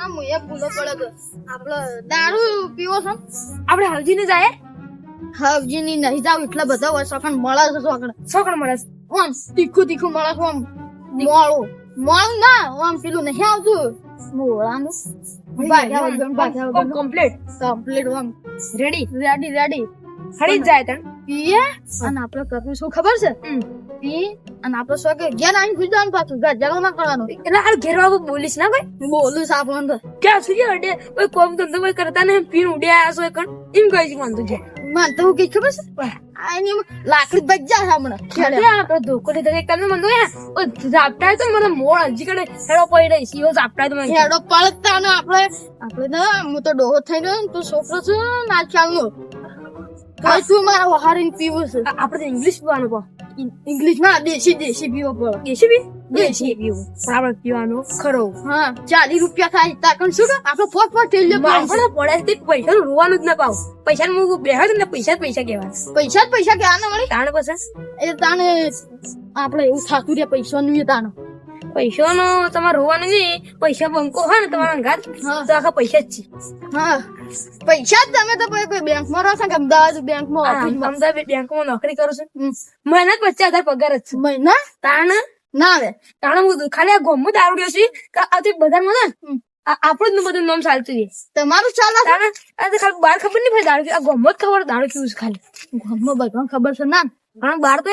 આ મુએ ભૂલો પડે આપણો દારૂ પીવો છો? આપણે હવજી ને જાય? હવજી ની નહીં જાવ એટલા બધા હોય સખણ મળે છે સખણ છોકરા મળે છે. ઓમ તીખું તીખું મળે છે ઓમ. મોળું. મોળું ના ઓમ પેલું નહીં આવતું. મોળાનું કમ્પ્લીટ કમ્પ્લીટ આમ રેડી રેડી રેડી હરી જાય. તણ. પીએ અને આપણે કરવું શું ખબર છે? પી અને આપણે શું કે ઘેર આવીને સુઈ જવાનું પાછું. ઘર જગો ના કરવાનું. એટલે હાલ ઘેર વાળું બોલીશ ના ભાઈ? બોલું સાપ અંદર ક્યાં સુધી અડે? કોઈ કોમ ધંધો કોઈ કરતા નહીં પીન ઉડ્યા છો કણ એમ કહે છે વાંધો છે. માન તો કઈ ખબર છે? આની લાકડી બચ્ચા છે હમણાં. ખેડે. આપણે ધોકો લીધો એક તમને મને ઓ ઝાપટાય તો મને મોળ હજી કડે હેડો પડી રહી સીઓ ઝાપટાય તો મને હેડો પડતા ને આપણે. આપણે ના હું તો ડોહો થઈ ગયો તું છોકરો છું ના ખ્યાલનો તો તું મારા વહારીને પીવું છે. આપણે તો ઇંગ્લિશ બોલવાનું ઇંગ્લિશમાં દેશી દેશી પીવો પડે દેશી પી દેશી પીવો પણ આપણે પીવાનું ખરો. હા ચાલીસ રૂપિયા થાય તાકણ શું કે આપણે પોત પોત થઈ માણસો પડે તે પૈસા રોવાનું જ ના પાવ. પૈસા હું બેહે ને પૈસા જ પૈસા કહેવાય પૈસા જ પૈસા કેવા ના વળી. તાણ પછી એ તાને આપણે એવું થાતું રે પૈસા નું એ તાને પૈસાનો તમારે રોવાનું નહીં પૈસા બંકો હોય ને તમારા ઘાત તો આખા પૈસા જ છે. હા. પૈસા જ તમે તો બેંકમાં રહો છો કે અમદાવાદ બેંકમાં. અમદાવાદ બેંકમાં નોકરી કરું છું. મહિના પચાસ હજાર પગાર જ છે. મહિના તાણ? ના આવે. તાણ હું ખાલી આ ગોમો દારૂ છે કે આવતી બધામાં ને? આ આપણું જ બધું નામ ચાલતું છે. તમારું ચાલે આ ખાલી બાર ખબર નહીં પડે દારૂ આ ગોમો જ ખબર દારૂ કેવું છે ખાલી. ગામમાં બધાને ખબર છે ના. પણ બાર તો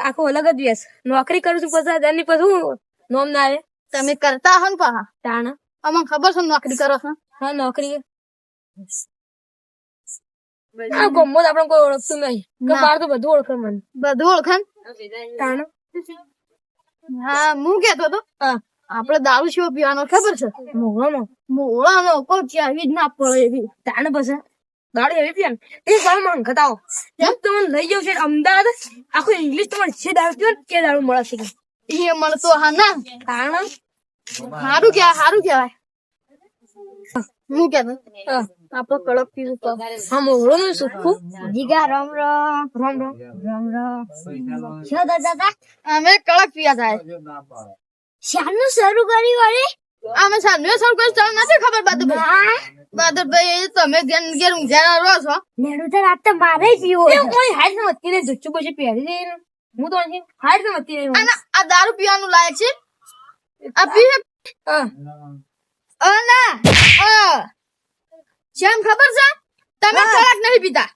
આખો અલગ જ વ્યસ નોકરી કરું છું પછી એની પછી હું નોમ ના રે તમે કરતા હો ને પા તાણ. અમને ખબર છે નોકરી કરો છો? હા નોકરી. આ ગમો આપણે કોઈ ઓળખતું નહીં. કે બાર તો બધું ઓળખે મને. બધું ઓળખાણ તાણ. હા હું કેતો તો આપડે દારૂ શિવ પીવાનો ખબર છે? મોહમાં મોળાનો કોઈ ચાવી જ ના પડે એવી. તાણ પછી. દાડી પીએ ને એ સાલમાં ઘટાવો જેમ તમે લઈ જાવ છે અમદાવાદ આખું ઇંગ્લિશ તમારે જે દારૂ પીવો તે દારૂ મળે છે. એ મળતો હા ના. કારણ? સારું કેવાય સારું કેવાય હું કેતો હા. આપણે કડક પીવું તો. હા મોહળો નું સુખું જીગા રામ રામ રામ રામ રામ શું દાદા? અમે કડક પીયા થાય શાનું શરૂ કરી વળી? અમે શાનું શરૂ કરી તમને નથી ખબર બાદરભાઈ બાદરભાઈ તમે ઘેર ઘેર ઊંઘ્યા રહો છો. લેડું તો રાત તો મારે પીવો કોઈ હાઈટ ને મતી ને જચ્ચું પછી પહેરી દે હું તો અહીં હાઈટ ને મતી અને આ દારૂ પીવાનું લાયક છે? આ પીવે અ. ના. અ. જેમ ખબર છે તમે કડક નહીં પીતા.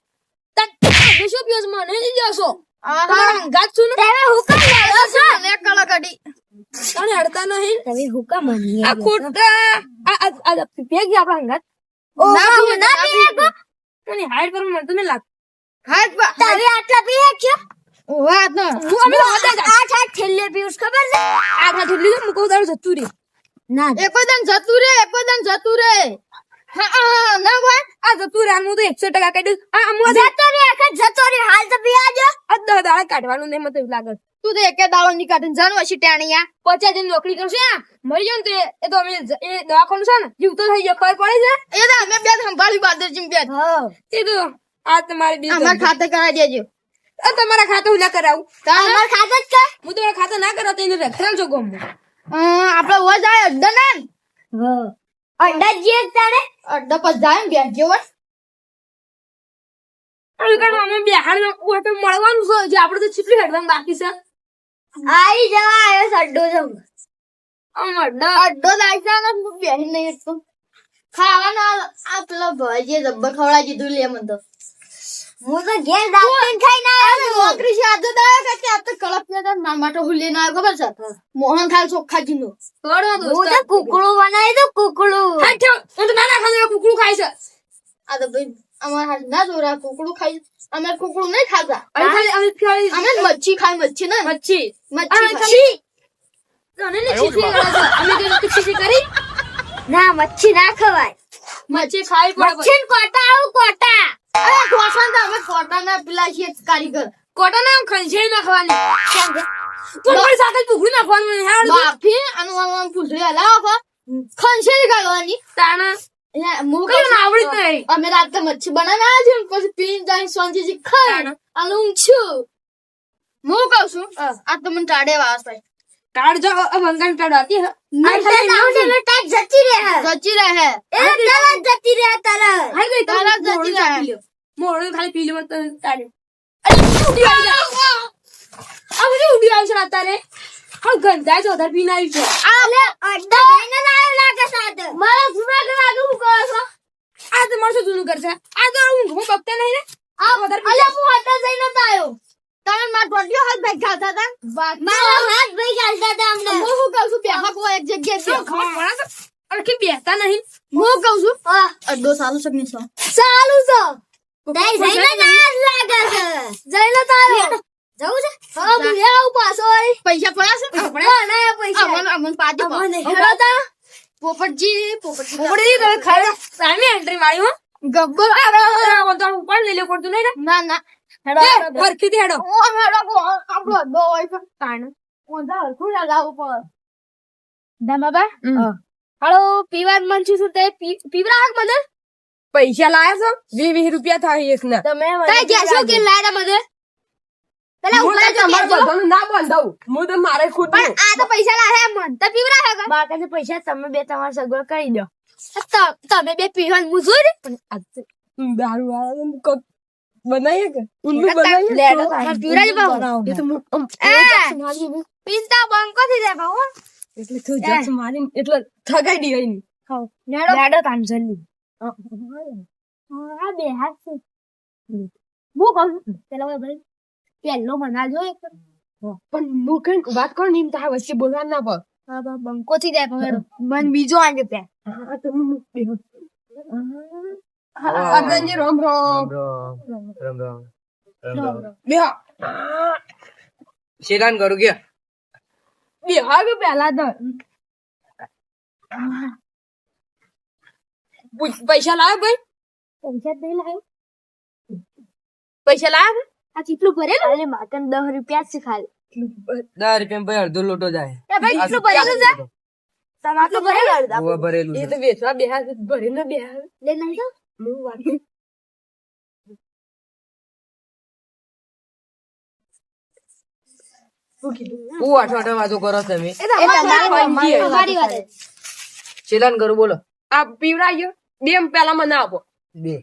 તમે શું પીવો છો મને નહીં જશો. તમારા અંગાત છું તમે હુકમ લાવો છો? ને કડક તને હડતા નહીં? તમે હુકમ આ ખોટા. આ આ આપણા અંગાત મને હાઈટ પર મળતું નહીં લાગતું. હાથ પા તમે આટલા પીએ છો? વાત ના હું અમે તો જ. આઠ આઠ છેલ્લે પીઉસ ખબર છે? આ ખાતું લીધું મુકો દારૂ જતું રહી ના એકો દન જતું રે એકો દન જતું રે. હા હા ના ભાઈ આ જતું રહે હું તો એકસો ટકા કાઢ્યું આ જતો રે જતો રે હાલ તો પીવા જો આ દાડા કાઢવાનું નહીં મને એવું લાગે તું તો એકે દાડો ની કાઢીને જાન હશે ટાણિયા પચાસ જણ નોકરી કરશે મરી જાવ ને તો એ- તો અમે એ દવાખાનું છે ને જીવતો થઈ ગયો ખબર પડે એ તો અમે બે સંભાળી બાદરજી બે છે એ તો આ તમારે બી અમાર ખાતે કરાવી દેજો. આ તમારા ખાતું ના કરાવું? અમાર ખાતે જ કે હું તમારા ખાતે ના કરાવ તો એને રખડાવજો ગોમ આપડે હોય આયો અડ્ડા ના? અડ્ડા જે તારે? અડ્ડા પર જાય ને બે જેવો અમે બિહાર તો મળવાનું છે જે આપણે તો છીપલી હડવાનું બાકી છે. આવી જવા આવ્યો સડ્ડો જમ અમડો અડ્ડા લાગતા ને હું બેહી નહીં શકતો ખાવાનો આ પેલા જે જબ્બર ખવડાવી દીધું લે મને તો. હું તો ઘેર દાંતન ખાઈ ના આવ્યો નોકરી છે આદત દાયો કે આ તો કળપ ને તો મામા તો હુલી ના ખબર છે? મોહન થાલ ચોખ્ખાજી જીનો કડો દોસ્ત કુકડું બનાવી દઉં કુકડું. હા ઠેવ. હું તો નાના ખાને કુકડું ખાઈ છે. આ તો ભાઈ અમાર હાથ ના જોરા કુકડું ખાઈ અમે કુકડું નહીં ખાતા અમે ખાલી અમે ખાલી અમે મચ્છી ખાઈ મચ્છી ને મચ્છી મચ્છી તને ને ચીચી અમે તો ચીચી કરી ના મચ્છી ના ખવાય મચ્છી ખાઈ પડે મચ્છી કોટા આવું કોટા અરે કોટા તો અમે કોટા ના પેલા છે કારીગર કોટા ના ખંજેર નાખવાની તું મારી સાથે ટુકડી નાખવાનું બાફી અને આમ પૂછડી હલાવો ખંશેરી કાઢવાની તાણા આવડી જ નહીં અમે રાતે મચ્છી બનાવ્યા પછી પીને જાય સોંજીજી ખાઈ. અને ઊંઘ છું. હું કહું છું? આ તો મને ટાડે વાસ ભાઈ કાર્ડ જો બંગાળ કાર્ડ હતી હે. જતી રહે. ગઈ તરત જતી રહે. મોડું ખાલી પીલું લેવા તો તારે અરે ઉડી આવી આ બધી ઉડી આવી અત્યારે હા ગંદા છે. વધારે પીને આવી છો આ તો મારું જૂનું કરશે આ તો હું હું બકતે નહીં ને? આ વધારે અલે અલ્યા હું હોટલ જઈને તાયો તમે માર ટોટિયો હાથ ભાઈ ખાતા હતા? હું શું કહું છું બેહા કો એક જગ્યાએ બેહક. ખબર પડે છે? અરે કે બેહતા નહીં? હું કહું છું? અડધો સારું છે કે નહીં સો? સારું છે. જઈને તાયો જવું છે? હા હું લઈ આવું પાછો પૈસા પડ્યા છે ના, ના, પૈસા. અમન અમન પાટી અમને હેડો તા. પોપટજી પોપટજી તમે ખાલી સામે એન્ટ્રી મારી હો. ગબ્બર આ તો ઉપર લઈ લે પડતું નહીં ના ના. હેડો એ, હેડો. હેડો. ઓ હેડો આપણો અડધો હોય છે. તાણ. ઓંધા હરખું ના લાવવું પડે. હાલો પીવાનું મન છું શું તે? પીવરા મને. પૈસા લાયા છો? વીસ વીસ રૂપિયા થાય તમે કઈ છો કે લાયા મને? પેલા હું ઉપર તમારે. બધાનું ના બંધાવું. હું તો મારે ખુદ પણ આ તો પૈસા લાયા મન. તો કે બાકી પૈસા તમે બે તમારે સગવડ કરી દો. ત- તમે બે પીવાનું હું જોઈ દારૂ વાળા કોક બનાવીએ કે? ઉલ્લુ લેડો બનાવીએ તાર પીવડાવી એ તો હું આમ એ! જક્ષ મારી પીતા બંકો થઈ જાય બાબુ એટલે તું જક્ષ મારી એટલે ઠગાઈ દી ગઈ ની લેડો લાડો તાન જલ્દી. આ બે હાથ છે. હું કહું પેલા ભાઈ. પહેલો મનાજો એક પણ હું કઈ વાત કરની તારા વચ્ચે બોલવા ના પડ હા બા બંકો થઈ જાય પણ હેડો. મન બીજો આંગે પે હા તો હું બેહો અગંજી રોમ રોમ બેહો શેતાન કરું કે બેહો કે પહેલા તો પૂછ- પૈસા લાવ્યો ભાઈ પૈસા જ નહીં લાવ્યો પૈસા લાવ્યો આ કેટલું ભરેલું? અરે માકન દસ રૂપિયા છે ખાલી. દસ રૂપિયા ભાઈ અડધો લોટો જાય. એ ભાઈ કેટલું ભરેલું છે? તમારું ભરેલું અડધા ઉવા ભરેલું એ તો વેચવા બેહા છે ભરે ને બેહા છે. લે નહીં તો? હું વાત હું આઠો આઠો વાતો કરો તમે. શેતાન કરું બોલો. આ પીવડાયો બે પેલા મને આપો. બે.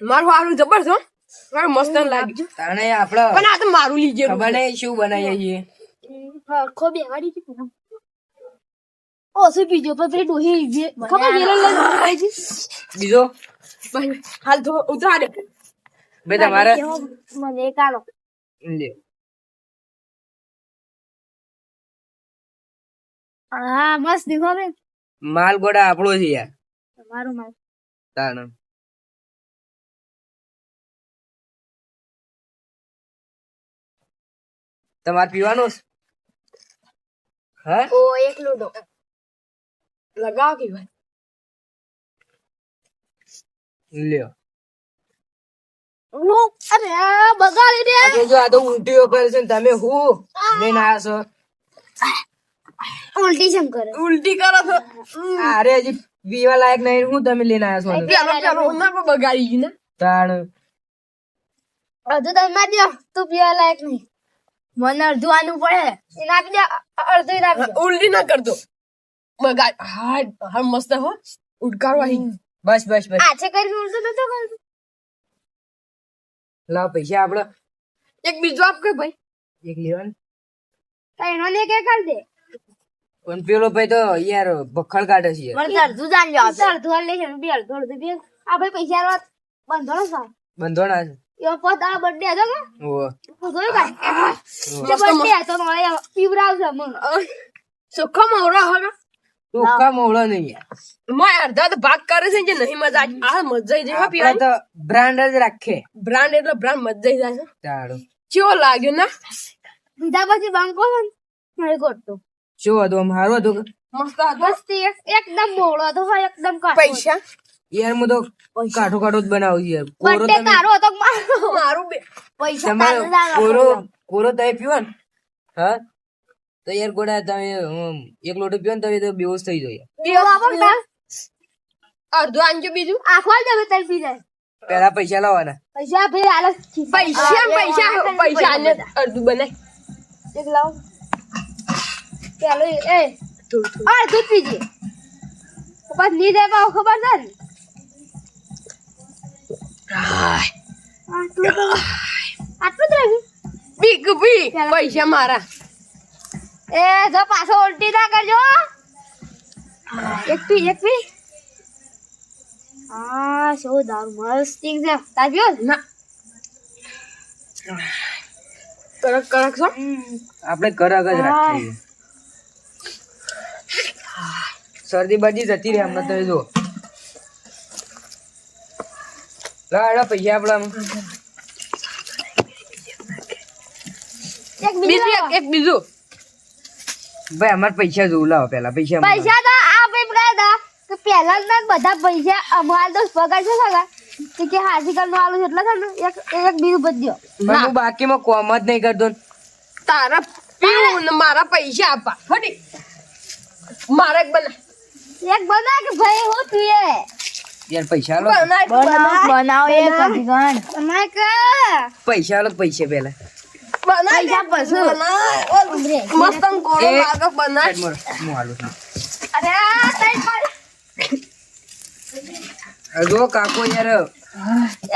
મારું હારું જબર છે મારું મસ્ત લાગ્યું. તને આપડે પણ આ તો મારું લીજે ખબર નહીં શું બનાવીએ છીએ. હરખો બેવાડી કે ઓ ઓછું બીજો પર પેલી ડોહી જે ખબર વેલો આવી છે? બીજો? હાલ તો ઉતરા દે. બે તમારે? મને કાલો લે હા મસ્ત દેખો બે માલ ગોડા આપણો છે યાર. તમારું માલ. તાણ. તમારે પીવાનું? હે? ઓ એક લૂડો લગાવ કે ભાઈ? લ્યો. અરે બગાડી દે. આ જો આ તો ઉલટીઓ કરે છે ને તમે હું? લઈને આવ્યા છો. ઉલટી જેમ કરે. ઉલટી કરો છો. અરે હજી પીવા લાયક નહીં હું તમે લઈને આવ્યા છો ચાલો પેલો ના પણ બગાડી ગઈ ને? તાણ. અડધું તમે દો તું પીવા લાયક નહીં. મને અડધું આનું પડે. એને આપી દે અડધું આપી ઉલટી ના કરતો બગાડ. હા હા મસ્ત હો. ઉડકારો અહીં બસ બસ બસ. છે કરી ઉલટું નતો કરતું? લાવ પૈસા આપણે. એક બીજો આપ કે ભાઈ. એક લેવાનું. તો એનો ને કે કર દે. પણ પેલો ભાઈ તો યાર ભખડ કાઢે છે. યાર. મને તો અડધું જાણ લો અડધું હાલ લેશે બી અડધું અડધું બી. આ ભાઈ પૈસા આલવા બંધો ને સાહેબ બંધોણા છે. એવો પોત આ બર્થડે હતો કે ઓહો. હું. જોયું કાંઈ મસ્ત બર્થડે હતો મારે પીવડાવશે મને ચોખ્ખા મોરો હવે તું કા મોળો નહીં યાર. અડધા તો ભાગ કરે છે નહીં મજા આ મજા જાય આપણે તો બ્રાન્ડ જ રાખે. બ્રાન્ડ એટલે બ્રાન્ડ મજા જાય છે. તાળો કેવો લાગ્યો ના? બીજા પછી બંકો છે મારે ગોટતો શું હતું આમ સારું હતું મસ્ત મસ્તી એકદમ બોળો હતો હા એકદમ પૈસા? યાર હું તો કાઠું કાઠું જ બનાવું છું યાર. કોરો તમે તારો હતો મારું? પૈસા કોરો કોરો તમે પીવો ને? હા? તો યાર ગોડા તમે એક લોટો પીવો ને તમે તો બેહોશ થઈ જાય. અડધું આંજો બીજું. આખવા જ હવે તઈ પી જાય. પેલા પૈસા લાવવાના. પૈસા ભાઈ આલો. પૈસા પૈસા પૈસા અડધું બને એક લાવ. ચાલો એ અરે દૂધ પીજે બસની દે પાવ ખબર છે ને આટલું જ રહ્યું. બી બી પૈસા મારા. એ જો પાછો ઉલટી ના કરજો. એક પી એક પી આ શું દારૂ મસ્તી છે. તાજ્યો ના. કડક કડક છો? આપણે કરગ જ રાખીએ. શરદી બધી જતી રહે હમણાં તમે જો. લાડા પૈસા આપણા એક બીજું એક બીજું. ભાઈ અમાર પૈસા જોવું લાવો પેલા પૈસા પૈસા તો આ ભાઈ બધા કે પહેલા ના બધા પૈસા અમાર તો પગાર છે સગા કે કે હાજી કર નો આલુ છે છે ને એક એક બીજું બધ્યો પણ હું બાકીમાં કોમ જ નહીં કરતો. તારા પીવું ને મારા પૈસા આપા. ફટી મારે એક બના. એક બના કે ભાઈ હું તું એ. યાર પૈસા લો બનાવ બનાવ એ કદી ગણ. કે? પૈસા લો પૈસે પેલા. બનાય પૈસા પછી. મસ્ત બનાય સાઈડમાં હું હાલું અરે તઈ પર આ કાકો યાર.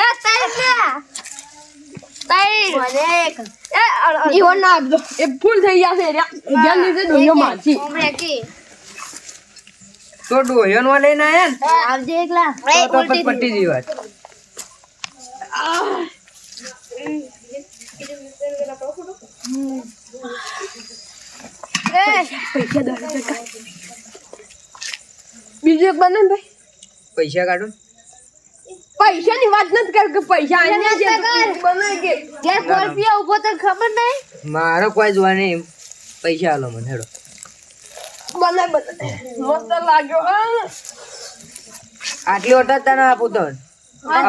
એ તઈ કે તઈ. મને એક. એ ફૂલ થઈ જશે રે જ્યાં લીધે દુનિયા કી. તો ડોહ્યો નો લઈને આયા ને? આવજે એકલા. તો તો પટ્ટી જી વાત. પૈસા બીજું એક ભાઈ. પૈસા કાઢો ને. પૈસાની વાત નથી કર કે પૈસા છે પૈસા કે. ઊભો તો ખબર નહીં. મારો કોઈ જોવા નહીં. પૈસા આલો મને હેડો. બનાય મસ્ત લાગ્યો આટલી ઓટા તને આપું તો હવે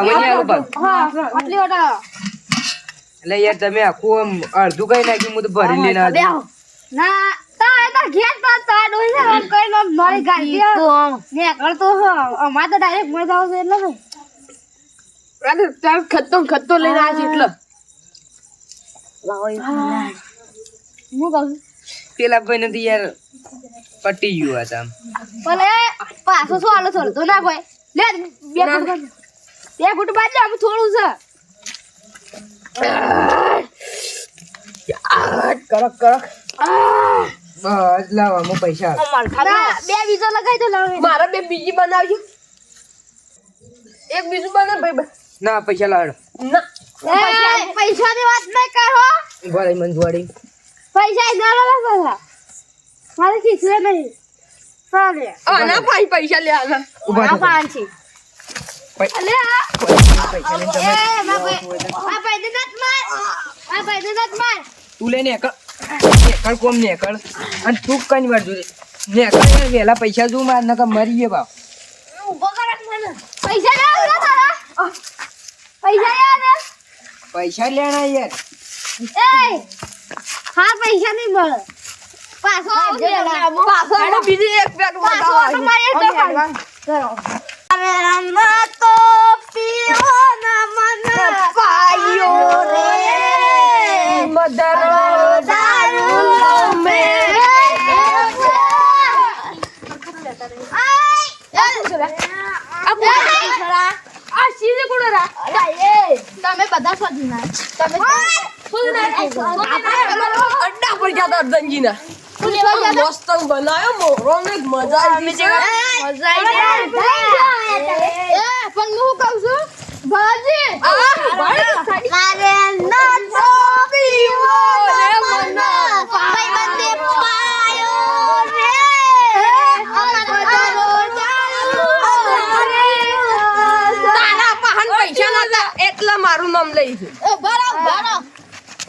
નહીં આલું પાછું. હા આટલી ઓટા. એટલે યાર તમે આખું આમ અડધું કઈ નાખ્યું હું તો ભરી લઈને આવ્યો. ના તા એ તો ઘેર તો તા ડોઈ છે આમ કઈ નો નળી ગાડી ને કરતો હો. અમાર તો ડાયરેક્ટ મર જાવ એટલે અરે તાર ખત્તો ને લઈને આજે છે એટલે. હું. પેલા ભાઈને નથી યાર પટી ગયું હતા આમ ભલે પાછો શું આલો થોડું તો ના કોઈ લે બે ફૂટ બે ફૂટ બાજુ આમ થોડું છે. કડક કડક. બસ લાવા મો પૈસા બે બીજો લગાઈ દો લાવે મારા બે બીજી બનાવજો. એક બીજું બનાવ ભાઈ ના પૈસા લાવો. ના. પૈસા ની વાત નહીં કરો. ભલે મને જોડી. પૈસા ના લાવા. મારે ખીચવે નહીં. ચાલે આના પાંચ પૈસા લે આના. ઊભા આ પાંચ અલે આ. પૈસા લઈને તમે ભાઈ ને નત માર. ભાઈ ને નત માર. તું લઈને એકળ એકળ કોમ ને એકળ અને તું કઈ વાર જોજે. ને એકળ યાર વહેલા પૈસા જોઉં માર નકર મરી ગયે બાપ. ઊભો કર મને. પૈસા ના આલો તારા પૈસા યાદ પૈસા લેણા યાર. એ હા પૈસા નહીં મળે. પાછો પાછો બીજી એક પેક પાછો તમારે કરો. અરે રમા તો પીઓ ના મન. પાયો રે. મધરો દારૂ મે તમે બધા શોધી ના તમે અડ્ડા પર ગયા તા અર્ધનજીના મસ્ત બનાયો મોરો ને મજા આવી છે. પણ હું કહું છું ભાજી. મારે નાચો પીવો ને મનો ભાઈ બંદે પાયો રે. તારા પાહન પૈસા નતા એટલે મારું નામ લઈ છે એ બરો બરો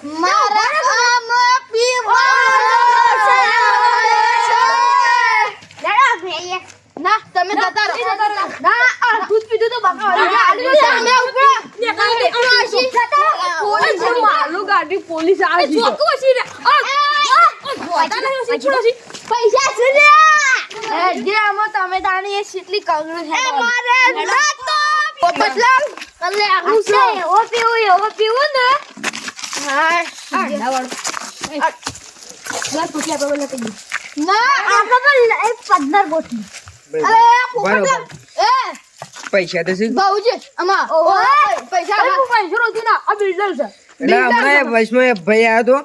મારા ના તમે જતા ના આ દૂધ પીધું તો બાપા તમે ઉપર પોલીસ માલું ગાડી પોલીસ આવી પૈસા છે જે તમે તાણી એ છે મારે આવું છે એવો પીવું એવો પીવું ને પૈસા તો શું બાબુજી આમાં. પૈસા પૈસો નથી ના, આ બિલ્ડર છે. એટલે હમણાં એક ભાઈ આવ્યો હતો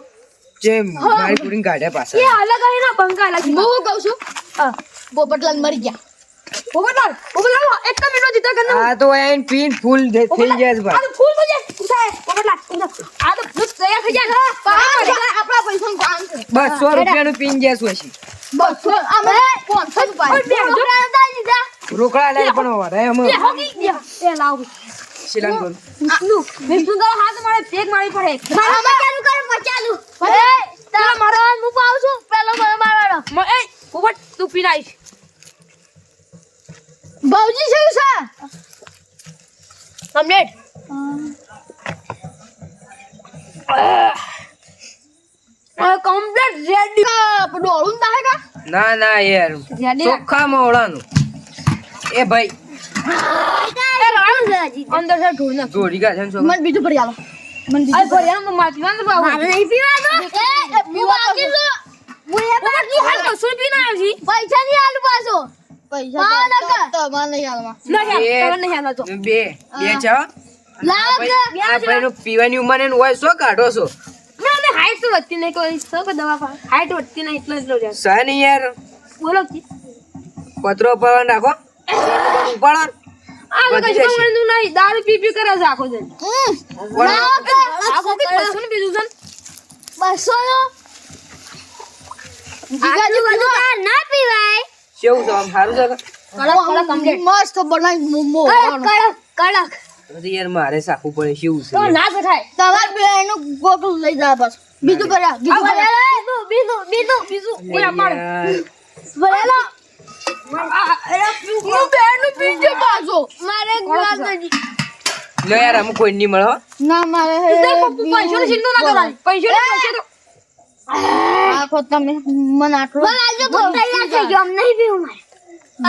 જે મારી પૂરી કાઢ્યા એ અલગ આવી ના બંકા અલગ હું કહું છું? હા. પોપટલાલ મરી ગયા. પોપટલાલ, પોપટલાલ, એક તો મિનિટ જીતા કરના આ તો એન પીને ફૂલ થઈ જાય છે આ ભાઈ તો ફૂલ થઈ જાય. ઉઠાય, પોપટલાલ, આ તો ફૂલ તૈયાર થઈ જાય ને. આપણા પૈસા કામ છે. બસો રૂપિયાનું પીને જશું હશે બસો અમે પાંચસો રૂપિયા. રોકડા લે પણ વરાય અમે એ હોગી ગયા. એ લાવ. શિલાંગ કરું વિષ્ણુ, વિષ્ણુ તારો હાથ મારે પેક મારી પડે. તારા મારો હું પાઉં છું? પેલો મારો એ, પોપટ, તું પીને આવીશ. ભાવજી શું છે? કમ્પ્લીટ. આ કમ્પ્લીટ રેડી. ડોળું થાય કા? ના ના યાર ચોખ્ખા મોળાનું એ ભાઈ. અંદર છે ઢોળ નાખ. ઢોળી ગયા છે ને મને બીજું ભરી આલો. મને આ ભર્યાનું માર ના તો મારે નહીં પીવાનું એ પીવા કીધું હું એ તું હાલ તો પીને પીના આવજી પૈસા નહીં આલું પાછો. પૈસા તો નહીં આલવા નહીં બે- હાલ, તમે નહીં હાલ તો. બે બે છે હો. લાવ ભાઈ, આ ભાઈનું પીવાની ઉંમર એને હોય શું કાઢો છો ના, ના, તો વધતી નહીં કોઈ સો કે દવા ખા. height વધતી નહીં એટલે એટલો. નહીં યાર બોલો કી. પત્રો પર નાખો ઉપાડો આ કશું મળતું નહીં. દારૂ પી પી કરે છે આખો દિન. આખો બીજું. બસો ના પીવાય કેવું છે આમ સારું છે? કડક, કડક કમ્પ્લીટ મસ્ત બનાવી મોમો કડક કડક નથી યાર મારે સાખું પડે કેવું છે? તો ના થાય તમાર બેનું ગોટું લઈ જા બસ. બીજું ભર્યા બીજું બીજું બીજું બીજું પાડ. અરે. હું બેનું પીજે પાછો. મારે ગ્લાસ યાર કોઈ નહીં મળો ના મારે પૈસા પપ્પુ ના કરાય. પૈસા આખો તમે મને આટલો મને તો તૈયાર થઈ ગયો અમ નહીં પીવું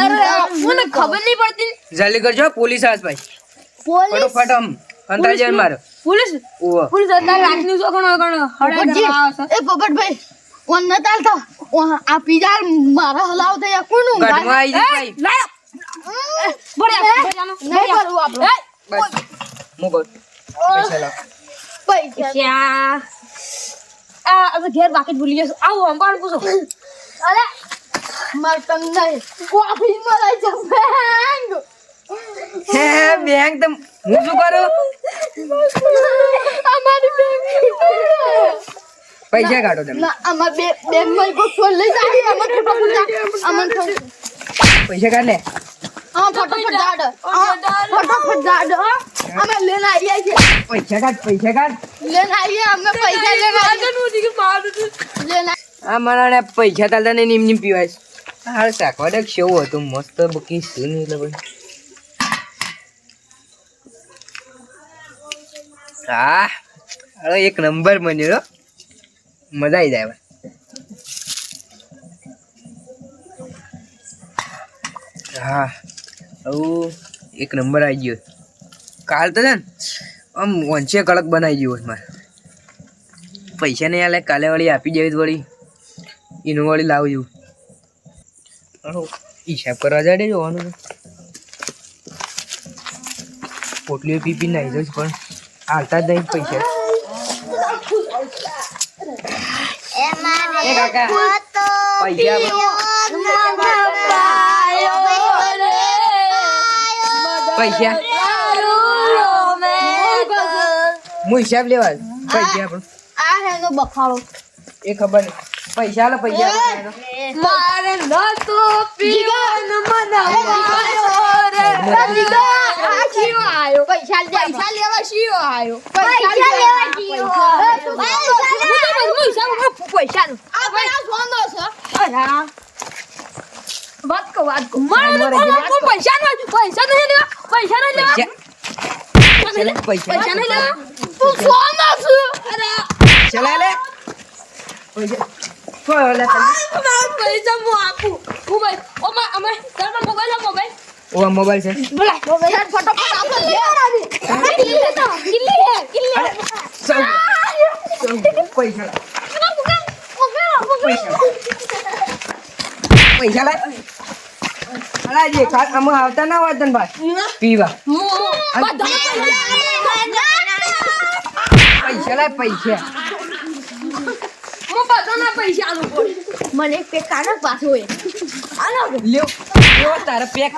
અરે, મને ખબર નહીં પડતી. જલ્દી કરજો પોલીસ આસ ભાઈ. પોલીસ? ફટાફટ આમ અંતર જાય મારો. પોલીસ? પોલીસ અત્યારે લાખની સો ગણો ગણો હડા એ છે. એ પોપટભાઈ ઓન ન ચાલતા. આ પીજા મારા હલાવ થઈ આ કોનું? ગાંઠમાં આવી જાય ભાઈ. લાયો. ભર્યા, ભર્યાનો. નહીં કરું આપણે. એ, બસ. પૈસા લાવ. પૈસા. આ ઘેર બાકી ભૂલી જશો આવો અંબાણ પૂછો. અરે માર તંગ નહીં કોફી મલાઈ છે બેંગ. હે બેંગ તમ હું શું કરું? અમારી બેંગ પૈસા કાઢો તમે. અમાર બે બેંગમાં કોઈ ફોન લઈ જાય અમર અમર પૈસા કાઢ લે. આ ફટાફટ જાડ. ફટાફટ જાડ અમે લેન આવીએ છીએ. પૈસા કાઢ પૈસા કાઢ લેન આવીએ અમે પૈસા લેન આવીએ. લેન આ મારા પૈસા તાલતા ને નીમ નીમ પીવાય હાલ શાકવા દેખ કેવું હતું? મસ્ત બકી શું નહીં એટલે ભાઈ હા હવે એક નંબર બન્યો હો. મજા આવી જાય. હા. હવે એક નંબર આવી ગયો. કાલ તો છે ને આમ વંશે કડક બનાવી ગયો મારે. પૈસા નહીં આલે કાલે વળી આપી દેવી વળી. એનું વળી લાવજો. હિસાબ કરવા જાય જોવાનું. પોટલીઓ પી પી નાઈ જઈશ પણ હાલતા જ નહીં પૈસા. પૈસા પૈસા હું હિસાબ લેવા પૈસા પણ આ હેનો બખાડો એ ખબર નહીં પૈસા લે પૈસા. મારે નતો પીવાનું પૈસા પૈસા લેવા શિયો આયો. પૈસા લેવા શિયો. પૈસાનું. આ ભાઈ આ સોનો છે. વાત કો વાત કો મારે કોણ પૈસા નહીં પૈસા નહીં લેવા પૈસા નહીં લેવા પૈસા નહીં લેવા તું સોનો છે અરે ચલા લે. પૈસા પૈસા હું આપું. હું ભાઈ ઓ મા અમે તારા મોબાઈલ મોબાઈલ ઓ મોબાઈલ છે. બોલા યાર, ફટાફટ આપો. લે. લેતો કિલ્લી હે કિલ્લી પૈસા. પૈસા. પૈસા લાવ. અલા, અમે આવતા ના હોય તને ભાઈ. પીવા. પૈસા લાય. પૈસા પૈસા. મને પેક કાઢો પાછો લ્યો તારા પેક.